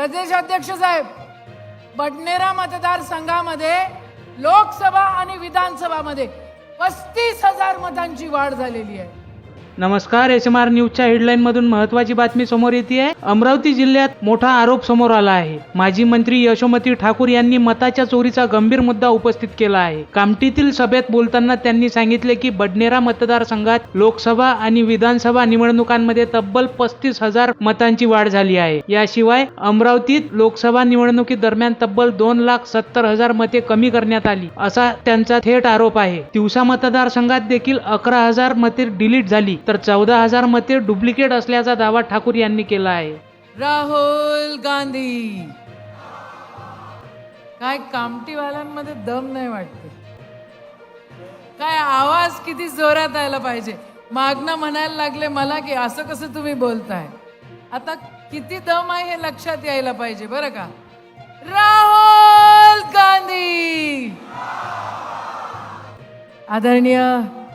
प्रदेश अध्यक्ष साहेब बडनेरा मतदारसंघामध्ये लोकसभा आणि विधानसभामध्ये पस्तीस हजार मतांची वाढ झालेली आहे. नमस्कार एस एम आर न्यूजच्या हेडलाईन मधून महत्वाची बातमी समोर येते आहे अमरावती जिल्ह्यात मोठा आरोप समोर आला आहे. माजी मंत्री यशोमती ठाकूर यांनी मताच्या चोरीचा गंभीर मुद्दा उपस्थित केला आहे. कामटीतील सभेत बोलताना त्यांनी सांगितले की बडनेरा मतदारसंघात लोकसभा आणि विधानसभा निवडणुकांमध्ये तब्बल पस्तीस हजार मतांची वाढ झाली आहे. याशिवाय अमरावतीत लोकसभा निवडणुकीदरम्यान तब्बल दोन लाख सत्तर हजार मते कमी करण्यात आली असा त्यांचा थेट आरोप आहे. तिवसा मतदारसंघात देखील अकरा हजार मते डिलीट झाली तर चौदा हजार मते डुप्लिकेट असल्याचा दावा ठाकूर यांनी केला आहे. राहुल गांधी. काय कामटीवाल्यांमध्ये दम नाही वाटते. काय आवाज किती जोरात यायला पाहिजे. मागणं म्हणायला लागले मला की असं कसं तुम्ही बोलताय. आता किती दम आहे हे लक्षात यायला पाहिजे बरं का? राहुल गांधी. आदरणीय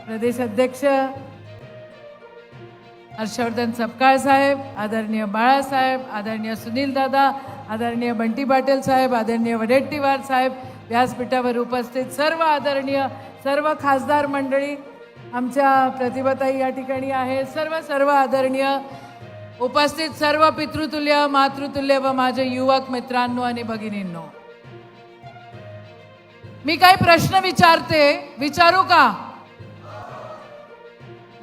प्रदेश अध्यक्ष हर्षवर्धन सपकाळ साहेब आदरणीय बाळासाहेब आदरणीय सुनील दादा आदरणीय बंटी पाटील साहेब आदरणीय वडेट्टीवार साहेब व्यासपीठावर उपस्थित सर्व आदरणीय सर्व खासदार मंडळी आमच्या प्रतिभाताई या ठिकाणी आहे. सर्व सर्व आदरणीय उपस्थित सर्व पितृतुल्य मातृतुल्य व माझे युवक मित्रांनो आणि भगिनींनो. मी काही प्रश्न विचारते विचारू का?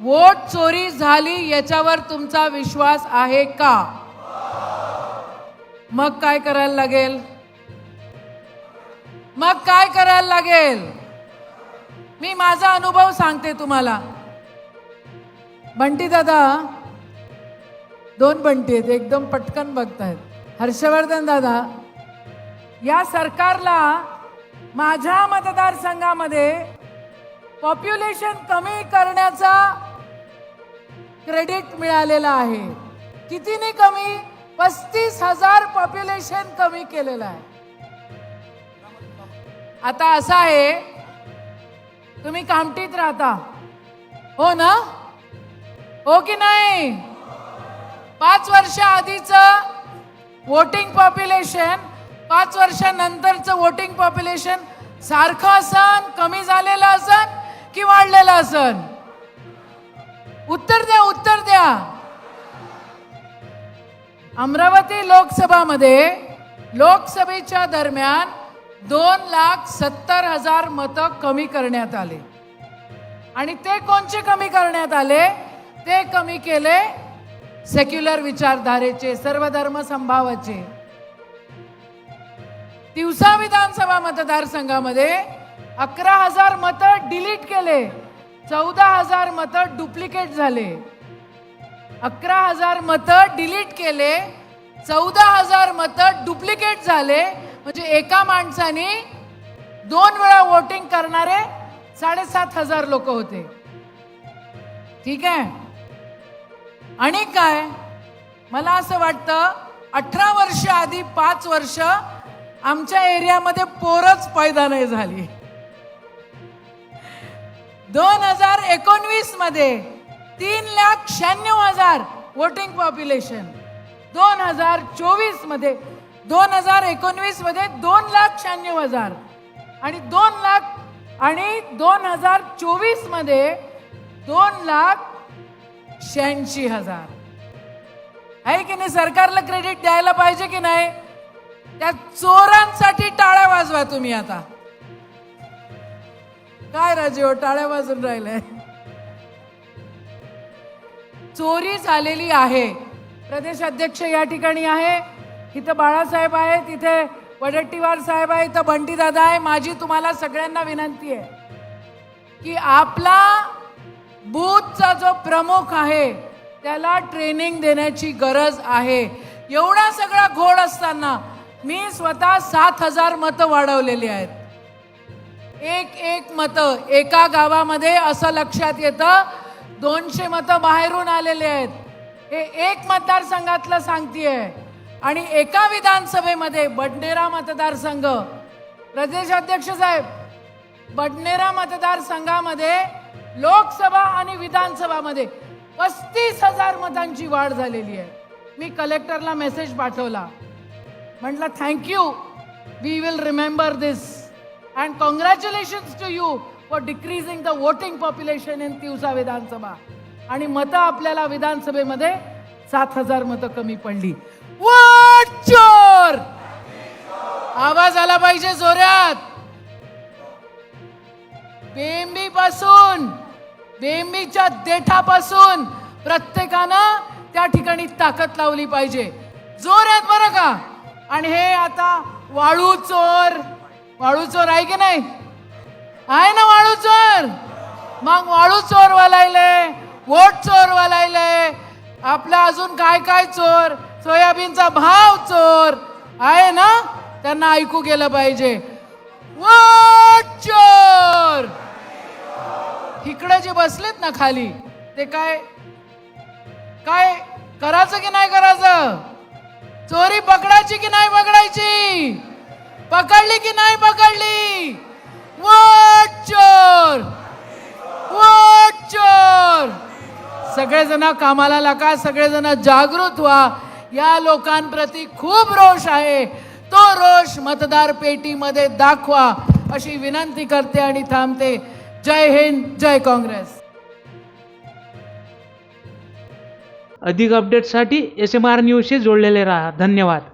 वोट चोरी झाली याच्यावर तुमचा विश्वास आहे का? मग काय करायला लागेल? मग काय करायला लागेल? मी माझा अनुभव सांगते तुम्हाला. बंटी दादा दोन बंटी आहेत एकदम पटकन बघतायत. हर्षवर्धन दादा या सरकारला माझ्या मतदारसंघामध्ये पॉप्युलेशन कमी करण्याचा क्रेडिट मिळालेलं आहे. कितीने कमी? पस्तीस हजार पॉप्युलेशन कमी केलेलं आहे. आता असं आहे तुम्ही कामटीत राहता. हो ना? हो की नाही? पाच वर्ष आधीचं वोटिंग पॉप्युलेशन पाच वर्षानंतरचं वोटिंग पॉप्युलेशन सारखं असन कमी झालेलं असन की वाढलेलं असन? उत्तर द्या उत्तर द्या. अमरावती लोकसभामध्ये लोकसभेच्या दरम्यान दोन लाख सत्तर हजार मतं कमी करण्यात आले. आणि ते कोणचे कमी करण्यात आले? ते कमी केले सेक्युलर विचारधारेचे सर्वधर्म संभावाचे. तिवसा विधानसभा मतदारसंघामध्ये अकरा हजार मतं डिलीट केले. चौदा हजार मतं डुप्लिकेट झाले. अकरा हजार मतं डिलीट केले. चौदा हजार मतं डुप्लिकेट झाले. म्हणजे एका माणसाने दोन वेळा वोटिंग करणारे साडेसात हजार लोक होते. ठीक आहे? आणि काय? मला असं वाटतं अठरा वर्ष आधी पाच वर्ष आमच्या एरियामध्ये पोरच पैदा नाही झाली. दोन हजार एकोणवीसमध्ये तीन लाख शहाण्णव हजार वोटिंग पॉप्युलेशन दोन हजार चोवीसमध्ये दोन हजार एकोणवीसमध्ये दोन लाख शहाण्णव हजार. आणि दोन लाख आणि दोन हजार चोवीसमध्ये दोन लाख शहाऐंशी हजार. आहे की नाही? सरकारला क्रेडिट द्यायला पाहिजे की नाही? त्या चोरांसाठी टाळ्या वाजवा तुम्ही आता. काय राजे हो, टाळ्या वाजून राहिल्या? चोरी झालेली आहे. प्रदेश अध्यक्ष या ठिकाणी आहे. इथं बाळासाहेब आहे तिथे वडट्टीवार साहेब आहे इथं बंटी दादा आहे. माझी तुम्हाला सगळ्यांना विनंती आहे की आपला बूथचा जो प्रमुख आहे त्याला ट्रेनिंग देण्याची गरज आहे. एवढा सगळा घोड असताना मी स्वतः सात हजार मतं वाढवलेली आहेत. एक एक मतं एका गावामध्ये असं लक्षात येतं दोनशे मतं बाहेरून आलेले आहेत. हे एक मतदारसंघातलं सांगतीये. आणि एका विधानसभेमध्ये बडनेरा मतदारसंघ. प्रदेश अध्यक्ष साहेब बडनेरा मतदारसंघामध्ये लोकसभा आणि विधानसभामध्ये पस्तीस हजार मतांची वाढ झालेली आहे. मी कलेक्टरला मेसेज पाठवला. म्हटलं thank you. We will remember this. And congratulations to you for decreasing the voting population in Tiwsa Vidhan Sabha आणि मतं आपल्याला विधानसभेमध्ये सात हजार मतं कमी पडली. वोट चोर! आवाज आला पाहिजे जोरात. बेंबी पासून बेंबीच्या देठापासून प्रत्येकानं त्या ठिकाणी ताकद लावली पाहिजे. जोर आहेत बरं का? आणि हे आता वाळू चोर. वाळू चोर आहे की नाही? आहे ना वाळू चोर मग वाळू चोर वालायले वोट चोर वालायले आपला अजून काय काय चोर? सोयाबीनचा भाव चोर. आहे ना? त्यांना ऐकू गेलं पाहिजे. वोट चोर इकडे जे बसलेत ना खाली ते काय? काय करायचं की नाही करायचं? चोरी पकडायची की नाही पकडायची? पकडली की नाही पकडली? वोट चोर वोट चोर सगळेजण कामाला लागा सगळेजण जागृत व्हा. या लोकांप्रती खूप रोष आहे. तो रोष मतदार पेटीमध्ये दाखवा अशी विनंती करते आणि थांबते. जय हिंद जय काँग्रेस. अधिक अपडेटसाठी एस एम आर न्यूजशी जोडलेले राहा. धन्यवाद.